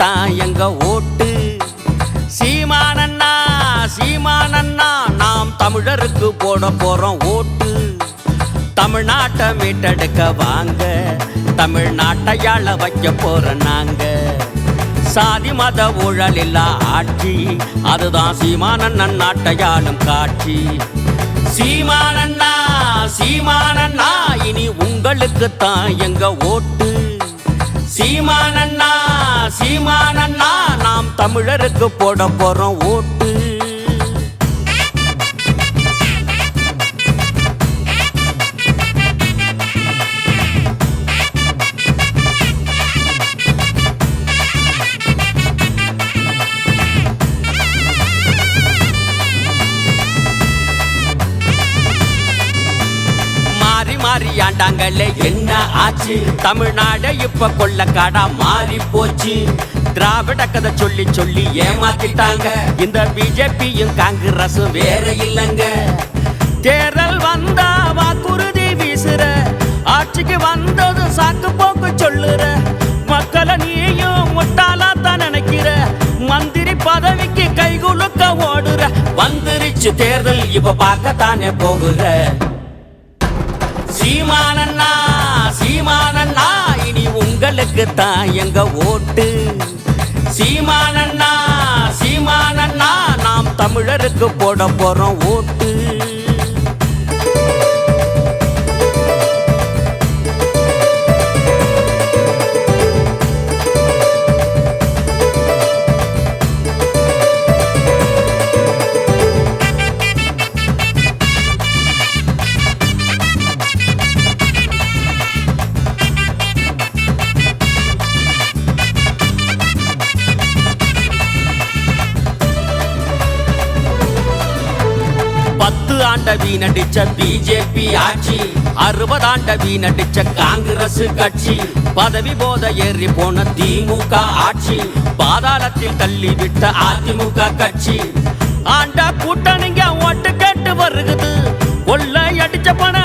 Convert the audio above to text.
தான் எங்க ஓட்டு? சீமானண்ணா சீமானண்ணா நாம் தமிழருக்கு போட போறோம் ஓட்டு. தமிழ்நாட்டை மீட்டெடுக்க வாங்க தமிழ்நாட்டையால வைக்க போற நாங்க. சாதி மத ஊழல் இல்லா ஆட்சி அதுதான் சீமானண்ணன் நாட்டையாளும் காட்சி. சீமானண்ணா சீமானண்ணா இனி உங்களுக்கு தான் எங்க ஓட்டு. சீமானண்ணா சீமானண்ணா நாம் தமிழருக்கு போட போறோம் ஓட்டு மாறி ஆண்டாங்களே என்ன ஆச்சு? தமிழ்நாடு இப்ப கொள்ளக்காடா மாறி போச்சு. திராவிட கதை சொல்லி சொல்லி ஏமாத்திட்டாங்க. இந்த பிஜேபியும் காங்கிரஸும் வேற இல்லைங்க. தேர்தல் வந்தா வாக்குறுதி வீசுற. ஆட்சிக்கு வந்தது சாக்கு போக்கு சொல்லுற. மக்களை நீயும் முட்டாளா தான் நினைக்கிற. மந்திரி பதவிக்கு கைகுலுக்க ஓடுற. வந்துருச்சு தேர்தல் இப்ப பார்க்கத்தானே போகுற. சீமானண்ணா சீமானண்ணா இனி உங்களுக்கு தான் எங்க ஓட்டு. சீமானண்ணா சீமானண்ணா நாம் தமிழருக்கு போட போறோம் ஓட்டு. பத்து ஆண்ட வீணடிச்ச பிஜேபி ஆட்சி. அறுபது ஆண்ட வீணடிச்ச காங்கிரஸ் கட்சி. பதவி போத ஏறி போன திமுக ஆட்சி. பாதாளத்தில் தள்ளி விட்ட அதிமுக கட்சி. ஆண்ட கூட்டணிங்க ஓட்டு கேட்டு வருகுது. கொள்ளை அடிச்ச பணம்